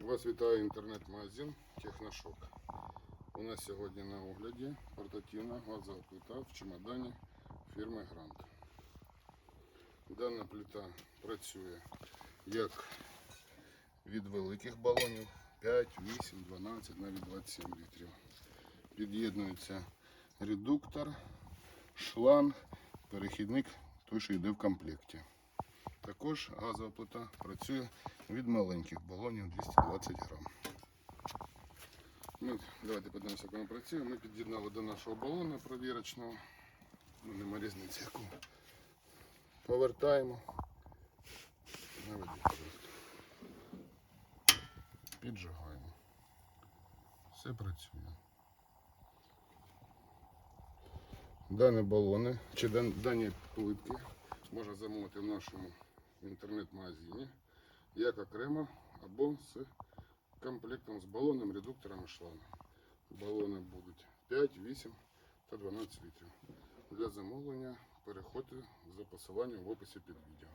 Вас вітає інтернет-магазин Техношок. У нас сьогодні на огляді портативна газова плита в чемодані фірми Грант. Дана плита працює як від великих балонів 5, 8, 12, навіть 27 літрів. Під'єднується редуктор, шланг, перехідник, той, що йде в комплекті. Також газова плита працює від маленьких балонів 220 грам. Ми, давайте подивимося, як вона працює. Ми під'єднали до нашого балона провірочного. Ну, нема різниці яку. Повертаємо. Піджигаємо. Все працює. Дані балони чи дані плитки можна замовити в нашому інтернет-магазині як окремо або з комплектом з балоном, редуктором і шлангом. Балони будуть 5, 8 та 12 літрів. Для замовлення переходьте за посиланням в описі під відео.